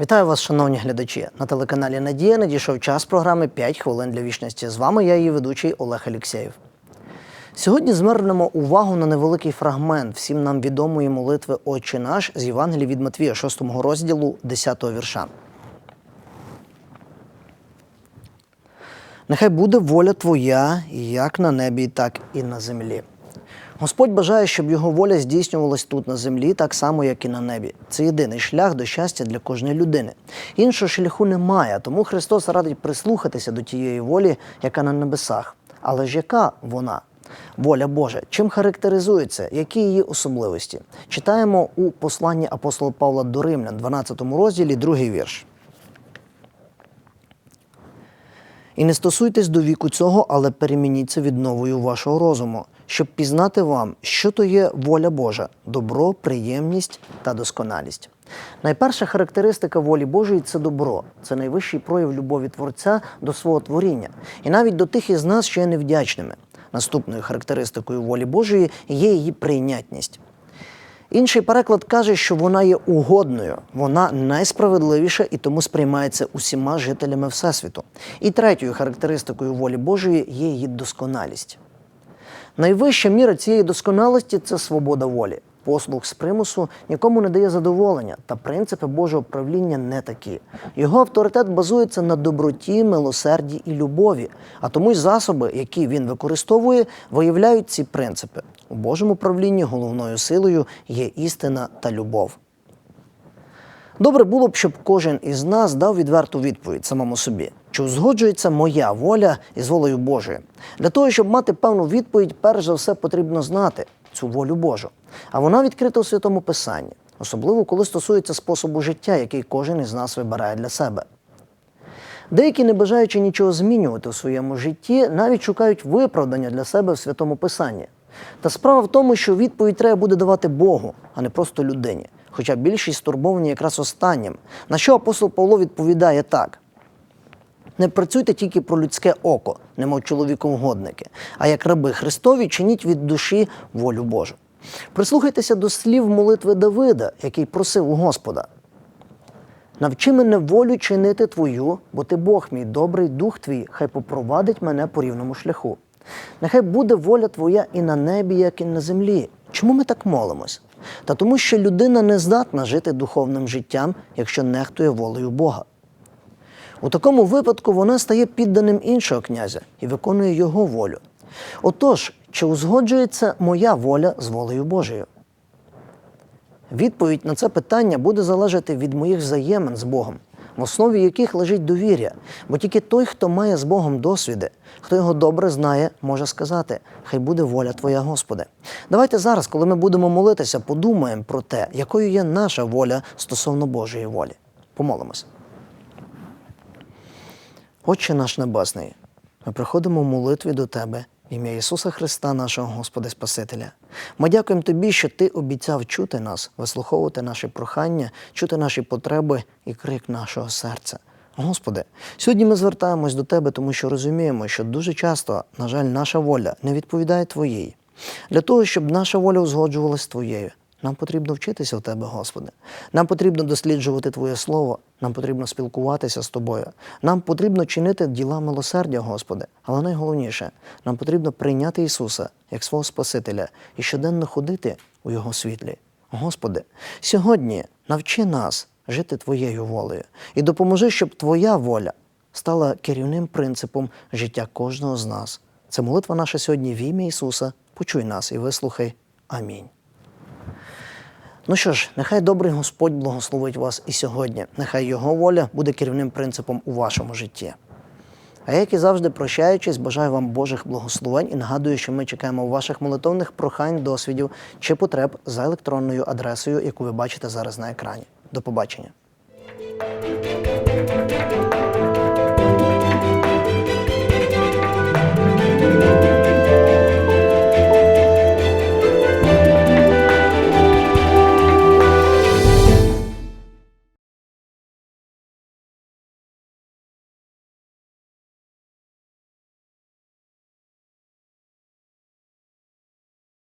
Вітаю вас, шановні глядачі. На телеканалі Надія надійшов час програми «5 хвилин для вічності. З вами я, її ведучий Олег Алєксєєв. Сьогодні звернемо увагу на невеликий фрагмент всім нам відомої молитви Отче наш з Євангелії від Матвія, 6 розділу, 10 вірша. Нехай буде воля Твоя, як на небі, так і на землі. Господь бажає, щоб його воля здійснювалась тут на землі, так само, як і на небі. Це єдиний шлях до щастя для кожної людини. Іншого шляху немає, тому Христос радить прислухатися до тієї волі, яка на небесах. Але ж яка вона? Воля Божа. Чим характеризується? Які її особливості? Читаємо у посланні апостола Павла до Римлян, 12 розділі, другий вірш. І не стосуйтесь до віку цього, але перемініться відновою вашого розуму, щоб пізнати вам, що то є воля Божа, добро, приємність та досконалість. Найперша характеристика волі Божої це добро. Це найвищий прояв любові Творця до свого творіння, і навіть до тих із нас, що є невдячними. Наступною характеристикою волі Божої є її прийнятність. Інший переклад каже, що вона є угодною, вона найсправедливіша і тому сприймається усіма жителями Всесвіту. І третьою характеристикою волі Божої є її досконалість. Найвища міра цієї досконалості це свобода волі. Послуг з примусу нікому не дає задоволення, та принципи Божого правління не такі. Його авторитет базується на доброті, милосерді і любові, а тому й засоби, які він використовує, виявляють ці принципи. У Божому правлінні головною силою є істина та любов. Добре було б, щоб кожен із нас дав відверту відповідь самому собі, чи узгоджується моя воля із волею Божою. Для того, щоб мати певну відповідь, перш за все потрібно знати цю волю Божу. А вона відкрита у святому Писанні, особливо коли стосується способу життя, який кожен із нас вибирає для себе. Деякі, не бажаючи нічого змінювати у своєму житті, навіть шукають виправдання для себе в святому Писанні. Та справа в тому, що відповідь треба буде давати Богу, а не просто людині. Хоча більшість стурбовані якраз останнім. На що апостол Павло відповідає так: не працюйте тільки про людське око, немов чоловіком-годники, а як раби Христові чиніть від душі волю Божу. Прислухайтеся до слів молитви Давида, який просив у Господа. Навчи мене волю чинити твою, бо ти Бог мій, добрий дух твій, хай попровадить мене по рівному шляху. Нехай буде воля твоя і на небі, як і на землі. Чому ми так молимось? Та тому, що людина не здатна жити духовним життям, якщо нехтує волею Бога. У такому випадку вона стає підданим іншого князя і виконує його волю. Отож, чи узгоджується моя воля з волею Божою? Відповідь на це питання буде залежати від моїх взаємин з Богом, в основі яких лежить довір'я. Бо тільки той, хто має з Богом досвіди, хто його добре знає, може сказати: Хай буде воля Твоя, Господи. Давайте зараз, коли ми будемо молитися, подумаємо про те, якою є наша воля стосовно Божої волі. Помолимося. Отче наш Небесний, ми приходимо в молитві до Тебе ім'я Ісуса Христа, нашого Господа Спасителя. Ми дякуємо Тобі, що Ти обіцяв чути нас, вислуховувати наші прохання, чути наші потреби і крик нашого серця. Господи, сьогодні ми звертаємось до Тебе, тому що розуміємо, що дуже часто, на жаль, наша воля не відповідає Твоїй. Для того, щоб наша воля узгоджувалась Твоєю, нам потрібно вчитися в Тебе, Господи. Нам потрібно досліджувати Твоє Слово, нам потрібно спілкуватися з Тобою. Нам потрібно чинити діла милосердя, Господи. Але найголовніше, нам потрібно прийняти Ісуса як свого Спасителя і щоденно ходити у Його світлі. Господи, сьогодні навчи нас жити Твоєю волею і допоможи, щоб Твоя воля стала керівним принципом життя кожного з нас. Це молитва наша сьогодні в ім'я Ісуса. Почуй нас і вислухай. Амінь. Ну що ж, нехай добрий Господь благословить вас і сьогодні. Нехай Його воля буде керівним принципом у вашому житті. А як і завжди, прощаючись, бажаю вам Божих благословень і нагадую, що ми чекаємо ваших молитовних прохань, досвідів чи потреб за електронною адресою, яку ви бачите зараз на екрані. До побачення.